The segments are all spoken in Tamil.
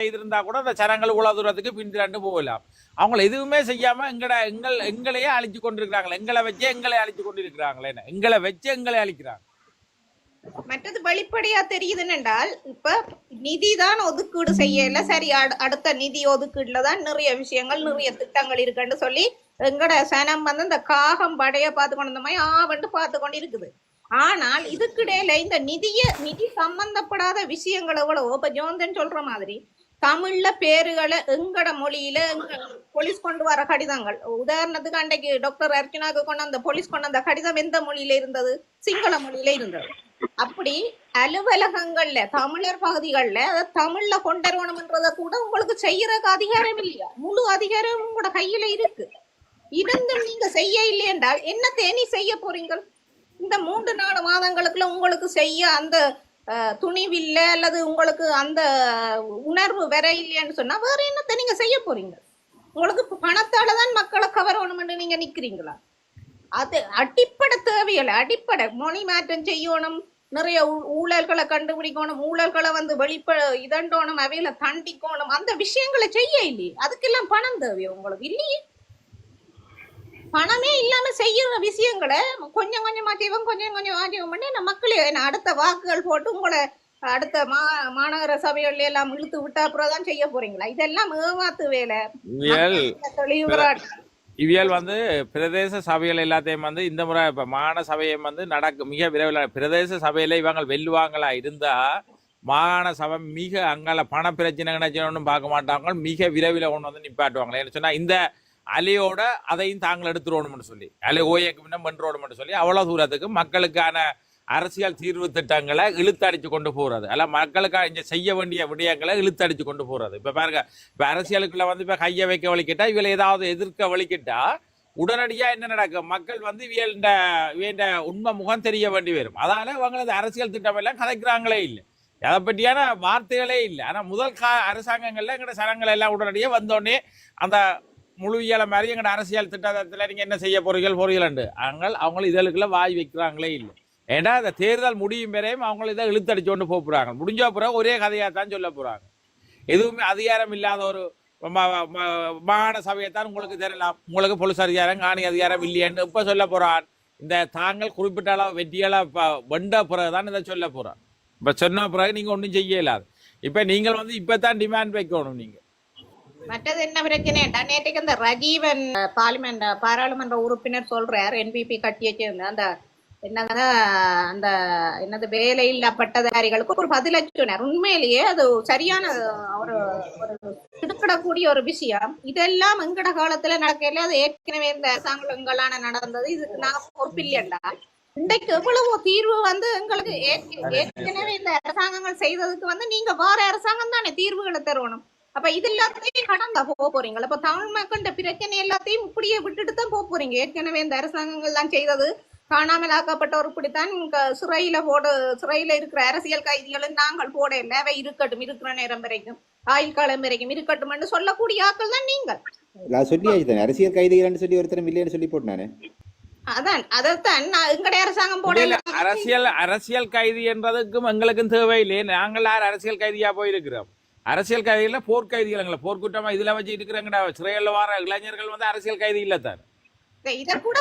செய்திருந்தா கூட அந்த சனங்கள் உலக தூரத்துக்கு பின்திரண்டு போகலாம் அவங்க எதுவுமே செய்யாம எங்கட எங்கள் எங்களையே அழிச்சு கொண்டிருக்கிறாங்களே. எங்களை வச்சு எங்களை அழிச்சு கொண்டிருக்கிறாங்களே எங்களை வச்சு எங்களை அழிக்கிறாங்க. மற்றது வெளிப்படையா தெரியுது என்றால் இப்ப நிதி தான் ஒதுக்கீடு செய்யல. சரி அடுத்த நிதி ஒதுக்கீடுல தான் நிறைய விஷயங்கள் நிறைய திட்டங்கள் இருக்குன்னு சொல்லி எங்கட சனம் வந்து இந்த காகம் படைய பார்த்து கொண்டு மாதிரி ஆவண்டு பார்த்து கொண்டு இருக்குது ஆனால் இதுக்கிடையில இந்த நிதிய நிதி சம்பந்தப்படாத விஷயங்கள் எவ்வளவோ இப்ப ஜோந்தன் சொல்ற மாதிரி தமிழ்ல பேருகளை எங்கட மொழியில போலீஸ் கொண்டு வர கடிதங்கள்? உதாரணத்துக்கு அன்றைக்கு டாக்டர் அர்ச்சனாக்கு கொண்டு அந்த போலீஸ் கொண்டு அந்த கடிதம் எந்த மொழியில இருந்தது? சிங்கள மொழியில இருந்தது. அப்படி அலுவலகங்கள்ல தமிழர் பகுதிகள்ல அதை தமிழ்ல கொண்டறணும்ன்றத கூட உங்களுக்கு செய்யறதுக்கு அதிகாரம் இல்லையா? முழு அதிகாரம் உங்களோட கையில இருக்கு. இருந்தும் நீங்க செய்ய இல்லையென்றால் என்ன தேனி செய்ய போறீங்க இந்த மூன்று நாலு மாதங்களுக்குள்ள உங்களுக்கு செய்ய அந்த துணிவில்ல அல்லது உங்களுக்கு அந்த உணர்வு வர இல்லையான்னு சொன்னா வேற என்னத்தை நீங்க செய்ய போறீங்க? உங்களுக்கு பணத்தால தான் மக்களை கவரணும்னு நீங்க நிக்கிறீங்களா? அது அடிப்படை தேவையில்லை. அடிப்படை. மொழி மாற்றம் செய்யணும். நிறைய ஊழல்களை கண்டுபிடிக்கணும். ஊழல்களை வந்து வெளிப்ப இதண்டோணும் அவையில தண்டிக்கணும். அந்த விஷயங்களை செய்ய இல்லையே அதுக்கெல்லாம் பணம் தேவையோ உங்களுக்கு? இல்லையே. பணமே இல்லாம செய்யற விஷயங்களை கொஞ்சம் கொஞ்சமா செய்வோம் கொஞ்சம் கொஞ்சம் செய்வோம் பண்ணி நம்ம மக்களே அடுத்த வாக்குகள் போட்டு உங்களை அடுத்த மா மாநகர சபைகள்ல எல்லாம் இழுத்து விட்டா அப்புறம் தான் செய்ய போறீங்களா? இதெல்லாம் ஏமாத்து வேலை. இவியல் வந்து பிரதேச சபைகள் எல்லாத்தையும் வந்து இந்த முறை இப்ப மாகாண சபையை வந்து நடக்க மிக விரைவில் பிரதேச சபையில இவங்க வெல்லுவாங்களா இருந்தா மாகாண சபை மிக அங்கால பண பிரச்சனை கிடைச்சணும் பார்க்க மாட்டாங்க. மிக விரைவில் கொண்டு வந்து நிப்பாட்டுவாங்களே? சொன்னா இந்த அலையோட அதையும் தாங்கள் எடுத்துருவோம்னு சொல்லி. அலை ஓயக்கு முன்ன பண்றோம்னு சொல்லி. அவ்வளோ தூரத்துக்கு மக்களுக்கான அரசியல் தீர்வு திட்டங்களை இழுத்தடிச்சு கொண்டு போகிறது அல்ல மக்களுக்காக இங்கே செய்ய வேண்டிய விடயங்களை இழுத்தடிச்சு கொண்டு போகிறது இப்போ பாருங்க இப்போ அரசியலுக்குள்ளே வந்து இப்போ கையை வைக்க வலிக்கிட்டா இவளை ஏதாவது எதிர்க்க வலிக்கிட்டா உடனடியாக என்ன நடக்கும்? மக்கள் வந்து இவண்ட இவண்ட உண்மை முகம் தெரிய வேண்டி வரும். அதனால அவங்களது அரசியல் திட்டம் எல்லாம் கதைக்கிறாங்களே இல்லை. அதை பற்றியான வார்த்தைகளே இல்லை. ஆனால் முதல் கா அரசாங்கங்களில் எங்களோட சனங்கள் எல்லாம் உடனடியாக வந்தோடனே அந்த முழு இயல மாதிரி எங்கட அரசியல் திட்டத்தில் நீங்க என்ன செய்ய போறீர்கள்? போறீங்கள்ண்டு ஆனால் அவங்க இதழுக்குள்ள வாய் வைக்கிறாங்களே இல்லை. ஏன்னா அந்த தேர்தல் முடியும் வரையும் அவங்கள இதை இழுத்தடிச்சு கொண்டு போகிறாங்க போறாங்க முடிஞ்ச பிறகு ஒரே கதையாக தான் சொல்ல போறாங்க. எதுவுமே அதிகாரம் இல்லாத ஒரு மாகாண சபையைத்தான் உங்களுக்கு தெரியலாம். உங்களுக்கு பொலிஸ் அதிகாரம் காணி அதிகாரம் இல்லையான்னு இப்ப சொல்ல போறான். இந்த தாங்கள் குறிப்பிட்ட அளவு வெற்றியால வெண்ட பிறகுதான் இதை சொல்ல போறான். இப்ப சொன்ன பிறகு நீங்க ஒன்றும் செய்ய இல்லாது இப்ப நீங்கள் வந்து இப்பதான் டிமாண்ட் வைக்கணும் நீங்க. மற்றது என்ன பிரச்சனைடா நேற்றுக்கு இந்த ரஜீவன் பார்லிமெண்ட் பாராளுமன்ற உறுப்பினர் சொல்றார் என்பிபி கட்சியை அந்த என்னங்கன்னா அந்த என்னது வேலையில்லா பட்டதாரிகளுக்கு ஒரு பதில் சொன்னார் உண்மையிலேயே அது சரியான ஒரு திடுக்கிடக்கூடிய ஒரு விஷயம். இதெல்லாம் எங்கட காலத்துல நடக்கல. அது ஏற்கனவே இந்த அரசாங்கங்களான நடந்தது. இதுக்கு நாங்க பொறுப்பில்லையண்டா. இன்றைக்கு எவ்வளவு தீர்வு வந்து எங்களுக்கு ஏற்கனவே இந்த அரசாங்கங்கள் செய்ததுக்கு வந்து நீங்க வேற அரசாங்கம் தானே தீர்வுகளை தருவணும். அப்ப இது எல்லாத்தையும் கடந்தா போக போறீங்களா அப்ப தமிழ் மக்கள்கிட்ட பிரச்சனை எல்லாத்தையும் இப்படியே விட்டுட்டு தான் போக போறீங்க. ஏற்கனவே இந்த அரசாங்கங்கள் தான் செய்தது காணாமல் ஆக்கப்பட்டவர் இப்படித்தான் இங்க சிறையில போட சிறையில இருக்கிற அரசியல் கைதிகளும் நாங்கள் போட இல்லை அவை இருக்கட்டும் இருக்கிற நேரம் வரைக்கும். ஆயுள் காலம் வரைக்கும் இருக்கட்டும் சொல்லக்கூடிய ஆட்கள் தான் நீங்கள். நான் அரசியல் கைதிகள்னு சொல்லி ஒருத்தர் இல்லைன்னு சொல்லி போட்டு நானு அதான் அதைத்தான் நான் எங்களுடைய அரசாங்கம் போட இல்ல, அரசியல் அரசியல் கைதி என்றதுக்கும் எங்களுக்கும் தேவையில்லையே நாங்கள் யார் அரசியல் கைதியா போயிருக்கிறோம்? அரசியல் கைதிகள போர்க்கைதிகள் போர்க்குற்றமா இதுல வச்சு இருக்கிறாங்கடா. சிறையில் வர இளைஞர்கள் வந்து அரசியல் கைதி இல்ல தான் இத கூட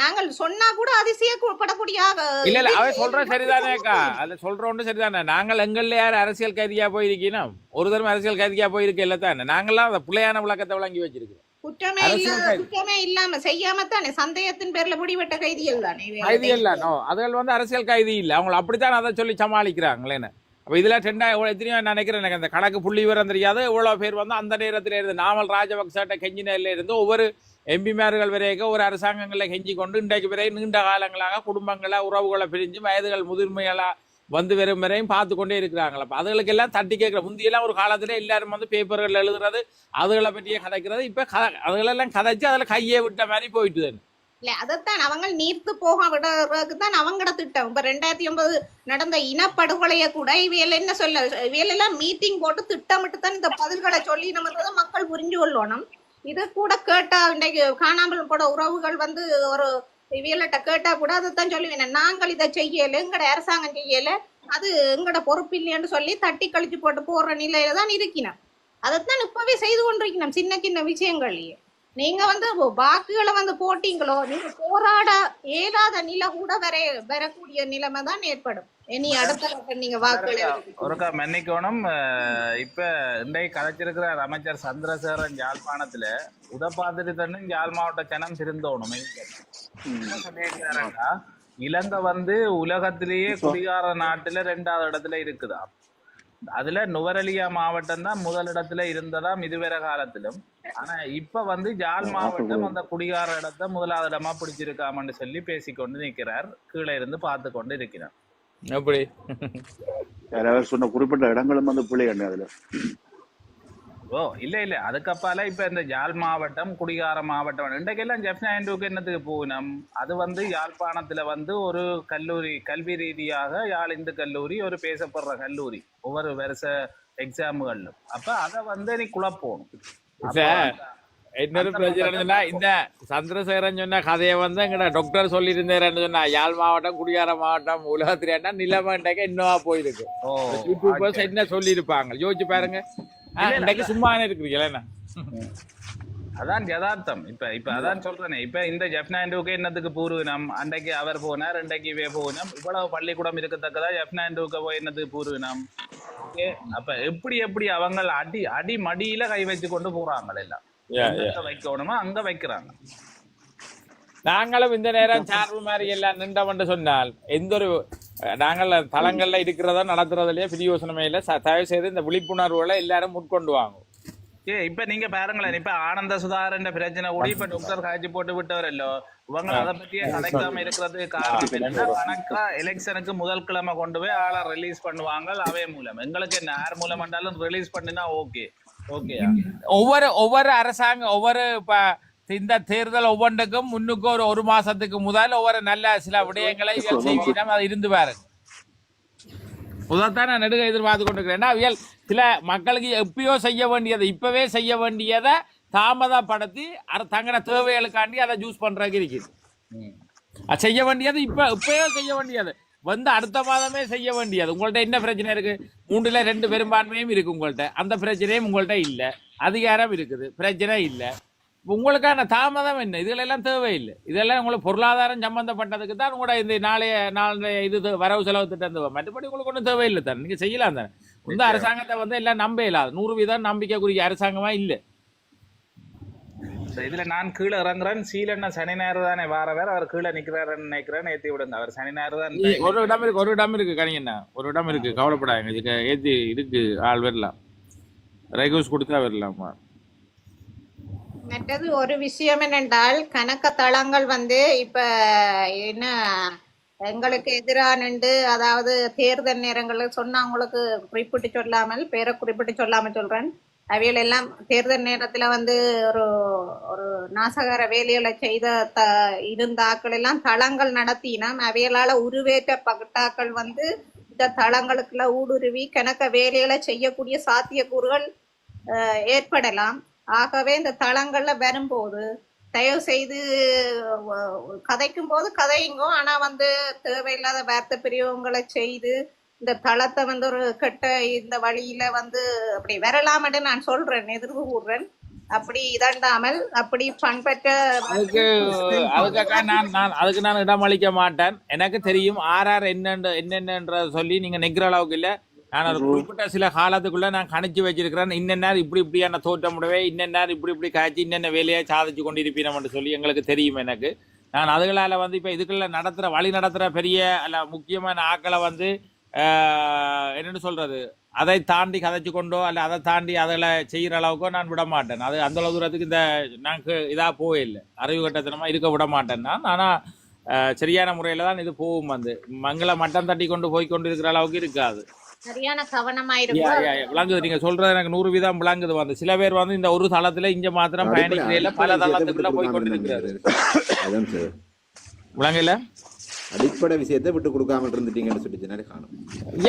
நாங்கள் சொன்னா கூட அதிசயப்படக்கூடிய இல்ல இல்ல அவன் சொல்ற சரிதானேக்கா அது சொல்றோன்னு சரிதானே. நாங்கள் எங்கள்ல யார் அரசியல் கைதியா போயிருக்கீனோம் ஒரு தரம் அரசியல் கைதியா போயிருக்க இல்ல தானே. நாங்கெல்லாம் அந்த பிள்ளையான விளக்கத்தை விளங்கி வச்சிருக்கிறோம். குற்றமே அரசியல் இல்லாம. குற்றமே இல்லாம செய்யாம தானே. சந்தேகத்தின் பேர்ல முடிவெட்ட கைதிகள் தானே. இவைகள். கைதி இல்ல நோ. அதுகள் வந்து அரசியல் கைதி இல்ல. அவங்க அப்படித்தான் அதை சொல்லி சமாளிக்கிறாங்களேன்னு. அப்போ இதில் ரெண்டா எவ்வளோ எத்தனையோ நான் நினைக்கிறேன். எனக்கு அந்த கணக்கு புள்ளி விவரம் தெரியாது. இவ்வளோ பேர் வந்து அந்த நேரத்தில் இருந்து நாமல் ராஜபக்சட்ட கெஞ்சினில இருந்து ஒவ்வொரு எம்பிமார்கள் வரைக்கும் ஒரு அரசாங்கங்களை கெஞ்சி கொண்டு இன்றைக்கு வரை நீண்ட காலங்களாக குடும்பங்களை உறவுகளை பிரிஞ்சு வயதுகள் முதிர்மைகளாக வந்து வரும் வரையும் பார்த்து கொண்டே இருக்கிறாங்களா அப்போ அதுகளுக்கு எல்லாம் தட்டி கேட்குற முந்தியெல்லாம் ஒரு காலத்தில் எல்லாரும் வந்து பேப்பர்கள் எழுதுறது அதுகளை பற்றியே கதைக்கிறது. இப்போ கதை அதுகளெல்லாம் கதைச்சு அதில் கையை விட்ட மாதிரி போயிட்டு இல்ல அதைத்தான் அவங்க நீர்த்து போக விடுறதுக்கு அவங்களோட திட்டம் இப்ப ரெண்டாயிரத்தி ஒன்பது நடந்த இனப்படுகொலைய கூட இவையில என்ன சொல்ல இவையில எல்லாம் மீட்டிங் போட்டு திட்டமிட்டு தான் இந்த பதில்களை சொல்லி நம்ம மக்கள் புரிஞ்சு கொள்ளணும் இது கூட கேட்டா இன்றைக்கு காணாமல் போட உறவுகள் வந்து ஒரு இவியல்கிட்ட கேட்டா கூட அதைத்தான் சொல்லுவேன் நாங்கள் இதை செய்யல எங்கட அரசாங்கம் செய்யல அது எங்கட பொறுப்பு இல்லைன்னு சொல்லி தட்டி கழிச்சு போட்டு போற நிலையில தான் இருக்கிறேன் அதைத்தான் இப்பவே செய்து கொண்டிருக்கணும் சின்ன சின்ன விஷயங்கள்லயே நீங்க வந்து வாக்குகளை வந்து போட்டீங்களோ நீங்க போராட இயலாத நிலை கூட வர வரக்கூடிய நிலைமை தான் ஏற்படும். இனி அடுத்த நீங்க வாக்குகளை ஒருக்கா மன்னிக்கணும் அஹ், இப்ப இன்றைக்கு கதைச்சிருக்கிற அமைச்சர் சந்திரசேகரன் யாழ்ப்பாணத்துல உதப்பாத்திரி தண்ணி யாழ் மாவட்ட ஜனம் திருந்தோணும் இலங்கை வந்து உலகத்திலேயே குடிகார நாட்டுல ரெண்டாவது இடத்துல இருக்குதா? அதுல நுவரெலியா மாவட்டம் தான் முதல் இடத்துல இருந்ததாம் இதுவரை காலத்திலும். ஆனா இப்ப வந்து ஜாழ் மாவட்டம் அந்த குடிகார இடத்தை முதலாவது இடமா பிடிச்சிருக்காமன்னு சொல்லி பேசிக்கொண்டு நிற்கிறார் கீழே இருந்து பார்த்து கொண்டு இருக்கிறார். எப்படி யாராவது சொன்ன குறிப்பிட்ட இடங்களும் வந்து பிள்ளை என்ன அதுல? ஓ இல்ல இல்ல. அதுக்கப்பால இப்ப இந்த யாழ் மாவட்டம் குடிகார மாவட்டம் இன்றைக்கெல்லாம் ஜெஃப்னாயின்டுக்கு என்னத்துக்கு போகணும் அது வந்து யாழ்ப்பாணத்துல வந்து ஒரு கல்லூரி கல்வி ரீதியாக யாழ் இந்து கல்லூரி ஒரு பேசப்படுற கல்லூரி. ஒவ்வொரு வருஷ எக்ஸாமுகளிலும் அப்ப அதை வந்து நீ குழப்பணும். இன்னொரு பிரச்சனை இந்த சந்திரசேகரன் சொன்ன கதையை வந்து எங்கட டாக்டர் சொல்லியிருந்தாருன்னு சொன்னா யாழ் மாவட்டம் குடியார மாவட்டம் உலகத்திலேன்னா நிலமண்டைக்கு இன்னுமா போயிருக்கு. யூடியூபர்ஸ் என்ன சொல்லியிருப்பாங்க? யோசிச்சு பாருங்க. ஆ, இன்றைக்கு சும்மா இருக்கிறீங்களா என்ன அதான் யதார்த்தம். இப்ப இப்ப அதான் சொல்றேனே. இப்ப இந்த ஜெஃப்னாயின்டுக்கு என்னத்துக்கு பூர்வீனம்? அன்றைக்கு அவர் போனார் இன்றைக்கு இவே போகணும். இவ்வளவு பள்ளிக்கூடம் இருக்கத்தக்கதா ஜெஃப்னாயின்டுக்கு போய் என்னத்துக்கு பூர்வீனம்? ஓகே அப்ப எப்படி எப்படி அவங்க அடி அடி மடியில கை வச்சு கொண்டு போறாங்க எல்லாம்? வைக்கணுமோ அங்க வைக்கிறாங்க. நாங்களும் இந்த நேரம் சார்பு மாதிரி எல்லாம் நின்றவன் சொன்னால் எந்த ஒரு நாங்கள் தளங்கள்ல இருக்கிறதா நடத்துறதுலயே பிரியோசனமே இல்லை. ச- தயவு செய்து இந்த விழிப்புணர்வுகளை எல்லாரும் முட்கொண்டு வாங்க. ஏ இப்ப நீங்க பாருங்களேன். இப்ப ஆனந்த சுதாகரன் பிரச்சனை கூட இப்ப டாக்டர் காய்ச்சி போட்டு விட்டவரല്ലോ. இவங்க அதை பத்தியே கலைக்காம இருக்கிறதுக்கு காரணம் என்னன்னா கணக்கா எலெக்ஷனுக்கு முதல் கிழமை கொண்டு போய் ஆளை ரிலீஸ் பண்ணுவாங்க அவை மூலம். எங்களுக்கு என்ன யார் மூலம் பண்ணாலும் ரிலீஸ் பண்ணினா ஓகே ஓகே ஒவ்வொரு ஒவ்வொரு அரசாங்கம் ஒவ்வொரு இப்ப இந்த தேர்தல் ஒவ்வொன்றுக்கும் முன்னுக்கு ஒரு ஒரு மாசத்துக்கு முதல் ஒவ்வொரு நல்ல சில விடயங்களை செய்கிறோம் அது இருந்து பாருங்க உதத்தான் நான் நெடுக எதிர்பார்த்து கொண்டிருக்கிறேன் அவியல் சில மக்களுக்கு எப்பயோ செய்ய வேண்டியதை இப்பவே செய்ய வேண்டியதை தாமதப்படுத்தி அர- தங்களோட தேவைகளுக்காண்டி அதை ஜூஸ் பண்றதுக்கு இருக்குது. அது செய்ய வேண்டியது இப்ப இப்பவே செய்ய வேண்டியது. வந்து அடுத்த மாதமே செய்ய வேண்டியது. உங்கள்ட்ட என்ன பிரச்சனை இருக்கு? மூன்றுல ரெண்டு பெரும்பான்மையும் இருக்கு உங்கள்ட்ட. அந்த பிரச்சனையும் உங்கள்ட்ட இல்ல. அதிகாரம் இருக்குது. பிரச்சனை இல்ல. உங்களுக்கான தாமதம் என்ன? இதுல எல்லாம் தேவையில்லை. இதெல்லாம் உங்களுக்கு பொருளாதாரம் சம்பந்தப்பட்டதுக்கு தான் உங்களோட இந்த நாளைய நாளைய இது வரவு செலவு திட்டம் தேவை மற்றபடி உங்களுக்கு ஒன்றும் தேவையில்லை தானே. நீங்க செய்யலாம் தானே. இந்த அரசாங்கத்தை வந்து எல்லாம் நம்ப இயலாது. நூறு வீதம் நம்பிக்கைக்குரிய அரசாங்கமா இல்லை. இதுல நான் கீழே இறங்குறேன். சீலண்ண சனி ஞாயிறு தானே. வார வேற அவர் கீழே நிக்கிறாருன்னு நினைக்கிறேன் ஏத்தி விடுங்க. அவர் சனி ஞாயிறு தான் ஒரு இடம் இருக்கு ஒரு இடம் இருக்கு கணியண்ணா ஒரு இடம் இருக்கு. கவலைப்படாங்க இதுக்கு ஏத்தி இருக்கு ஆள் வரலாம். ரெக்வஸ்ட் கொடுத்தா வரலாமா? மற்றது ஒரு விஷயம் என்னென்றால் கணக்க தளங்கள் வந்து இப்ப என்ன எங்களுக்கு எதிரானண்டு அதாவது தேர்தல் நேரங்களில் சொன்னவங்களுக்கு குறிப்பிட்டு சொல்லாமல் பேரை குறிப்பிட்டு சொல்லாமல் சொல்றேன். அவைகள் எல்லாம் தேர்தல் நேரத்துல வந்து ஒரு ஒரு நாசகர வேலைகளை செய்த த இருந்தாக்கள் எல்லாம் தளங்கள் நடத்தினோம். அவைகளால உருவேற்றப்பட்டாக்கள் வந்து இந்த தளங்களுக்குள்ள ஊடுருவி கணக்க வேலைகளை செய்யக்கூடிய சாத்தியக்கூறுகள் ஏற்படலாம். ஆகவே இந்த தளங்கள்ல வரும்போது தயவு செய்து கதைக்கும் போது கதையுங்கோ ஆனா வந்து தேவையில்லாத வார்த்தை பிரிவுகளை செய்து இந்த தளத்தை வந்து ஒரு கெட்ட இந்த வழியில வந்து அப்படி வரலாமட்டு நான் சொல்றேன் எதிர்வு கூடுறேன் அப்படி இதண்டாமல் அப்படி பண்பற்ற அதுக்கு அதுக்காக நான் நான் அதுக்கு நான் இடமளிக்க மாட்டேன். எனக்கு தெரியும் ஆர் ஆர் என்னென்ன என்னென்னன்ற சொல்லி நீங்க நிக்கிற அளவுக்கு இல்லை. நான் ஒரு குறிப்பிட்ட சில காலத்துக்குள்ள நான் கணிச்சு வச்சிருக்கிறேன். இன்னென்ன இப்படி இப்படியான தோற்றமுடவே இன்னென்ன இப்படி இப்படி காய்ச்சி இன்னென்ன வேலையை சாதிச்சு கொண்டிருப்பீனம் சொல்லி எங்களுக்கு தெரியும் எனக்கு. நான் அதுகளால வந்து இப்ப இதுக்குள்ள நடத்துற வழி நடத்துற பெரிய அல்ல முக்கியமான ஆக்களை வந்து ஆஹ், என்னன்னு சொல்றது? அதை தாண்டி கதைச்சு கொண்டோ அல்ல அதை தாண்டி அதில் செய்யற அளவுக்கோ நான் விட மாட்டேன். அது அந்த அளவு தூரத்துக்கு இந்த நான் கு- இதா போவே இல்லை. அறிவு கட்டத்தனமா இருக்க விட மாட்டேன் நான். ஆனா ஆஹ், சரியான முறையில தான் இது போகும் வந்து. மங்கள மட்டம் தட்டி கொண்டு போய் கொண்டு இருக்கிற அளவுக்கு இருக்காது. சரியான கவனமா இருக்கும். விளங்குது. நீங்க சொல்றது எனக்கு நூறு வீதம் விளங்குது வந்து. சில பேர் வந்து இந்த ஒரு தளத்துல இங்க மாத்திரம் பயணிக்கிறீங்கள பல தளத்துக்குள்ள போய் கொண்டு இருக்கிறாரு அதான் சார். விளங்கல? அடிப்படை விஷயத்தை விட்டு கொடுக்காம இருந்துட்டீங்கன்னு சொல்லி சொன்னாரு காணும்.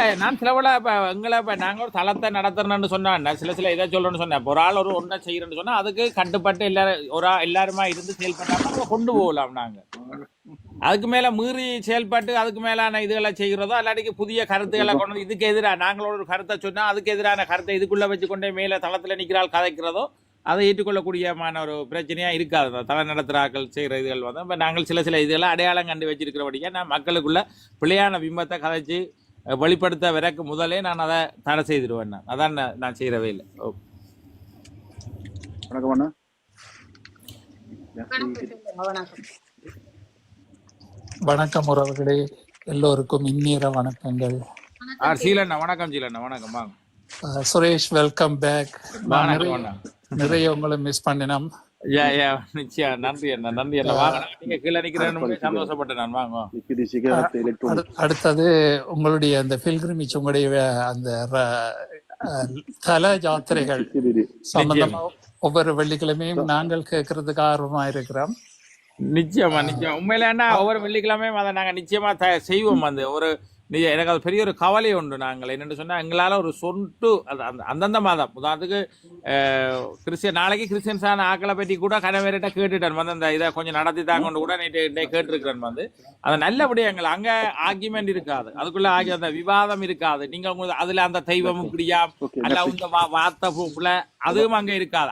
ஏன் நான் சிலவள இப்ப எங்களை இப்ப நாங்க ஒரு தளத்தை நடத்துறோம்னு சொன்னா சில சில இதை சொல்றேன்னு சொன்னேன். ஒரு ஆள் ஒரு ஒன்றை செய்யறேன்னு சொன்னா அதுக்கு கட்டுப்பட்டு எல்லாரும் ஒரு எல்லாருமா இருந்து செயல்பட்டாம நம்ம கொண்டு போகலாம் நாங்க. அதுக்கு மேல மீறி செயல்பட்டு அதுக்கு மேலான இதுகளை செய்கிறதோ இல்லாட்டிக்கு புதிய கருத்துக்களை கொண்டு இதுக்கு எதிராக நாங்களோட ஒரு கருத்தை சொன்னா அதுக்கு எதிரான கருத்தை இதுக்குள்ள வச்சு கொண்டே மேல தளத்துல நிக்கிறாள் கதைக்கிறதோ அதை ஏற்றுக்கொள்ளக்கூடியமான ஒரு பிரச்சனையா இருக்காது. தலை நடத்துறாக்கள் செய்கிற இதுகள் வந்து. இப்போ நாங்கள் சில சில இதுகளை அடையாளம் கண்டு வச்சிருக்கிறபடியா நான் மக்களுக்குள்ள பிள்ளையான பிம்பத்தை கதைச்சு வெளிப்படுத்த வரைக்கு முதலே நான் அதை தடை செய்திருவேன் நான். அதான் நான் செய்யறவே இல்லை. ஓ. வணக்கம் அண்ணா. வணக்கம் உறவுகளே எல்லோருக்கும் இந்நேர வணக்கங்கள். சீலண்ணா வணக்கம் சீலண்ணா வணக்கம் வாங்க. Suresh welcome back. நிறைய உங்களை மிஸ் பண்ணினோம். யா யா நிச்சயம் நன்றி அண்ணா நன்றி அண்ணா. வாங்க நீங்க கீழே நிக்கிறேன்னு சந்தோஷப்பட்டேன் நான் வாங்க. அடுத்தது உங்களுடைய அந்த பில்கிரிமிச் உங்களுடைய அந்த தல யாத்திரைகள் சம்பந்தமா ஒவ்வொரு வெள்ளிக்கிழமையும் நாங்கள் கேட்கறதுக்கு ஆர்வமா இருக்கிறோம். நிச்சயமா நிச்சயம். உண்மையிலேன்னா ஒவ்வொரு வெள்ளிக்கிழமையும் அதை நாங்க நிச்சயமா த- செய்வோம். அந்த ஒரு எனக்கு அது பெரிய ஒரு கவலை உண்டு நாங்கள். என்னென்னு சொன்னா எங்களால ஒரு சொட்டு அது அந்த அந்தந்த மாதம். உதாரணத்துக்கு கிறிஸ்டியன் நாளைக்கு கிறிஸ்டியன்ஸான ஆக்களை பற்றி கூட கணவர்கிட்ட கேட்டுட்டேன். வந்து அந்த இதை கொஞ்சம் நடத்தி தாங்கன்னு கூட நேற்று கேட்டிருக்கிறேன் வந்து. அது நல்லபடியா எங்கள் அங்க ஆர்கியூமெண்ட் இருக்காது. அதுக்குள்ள ஆகி அந்த விவாதம் இருக்காது. நீங்க உங்களுக்கு அதுல அந்த தெய்வம் இப்படியா அல்ல இந்த வார்த்தை பூப்புல அதுவும் அங்க இருக்காது.